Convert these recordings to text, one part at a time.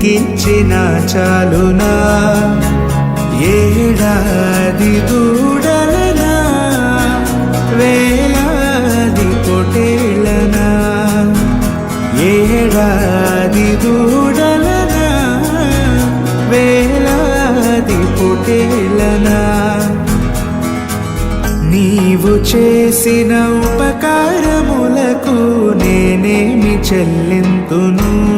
నీకిచ్చిన చాలునా? ఏడాది దూడలనా? వేలాది పొటేళ్ళనా ఏడాది దూడలనా? వేలాది పొటేళ్ళనా నీవు చేసిన ఉపకారములకు నేనేమి చెల్లింతును?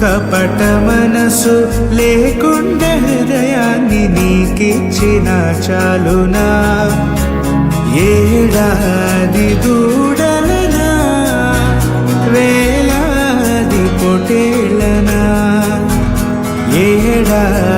కపట మనసు లేకుండా హృదయాన్ని నీకిచ్చిన చాలునా? ఏడాది దూడలనా? వేలాది పొటేళ్ళనా ఏడాది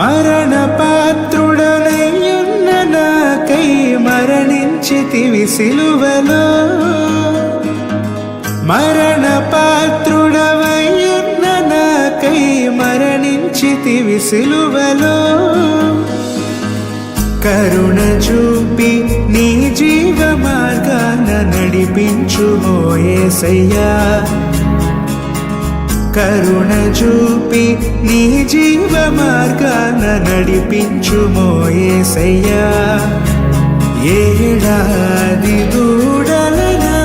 మరణ పాత్రుడనయ్యున్న నాకై మరణించితివి సిలువలో. మరణ పాత్రుడవయ్యున్న నాకై మరణించితివి సిలువలో. కరుణ చూపి నీ జీవ మార్గాన నడిపించు కరుణ చూపి నీ జీవ మార్గాన నడిపించు మోయేసయ్యా. ఏడాది దూడలనా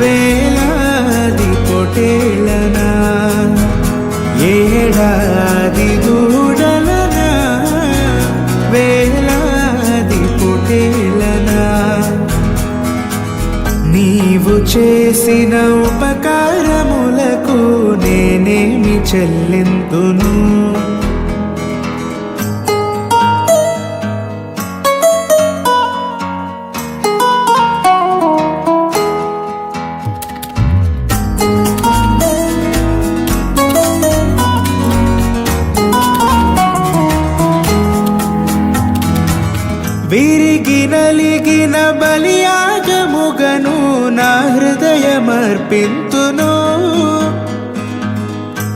వేలాది పొటేళ్ళనా ఏడాది దూడలనా వేలాది పొటేళ్ళనా నీవు చేసిన ఉపకారములకు చెల్లింతును. విరిగి నలిగిన బలియాగముగను నా హృదయమర్పింతును.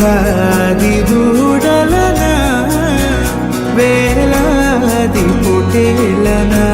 ఏడాది దూడలనా వేలాది పొటేలనా.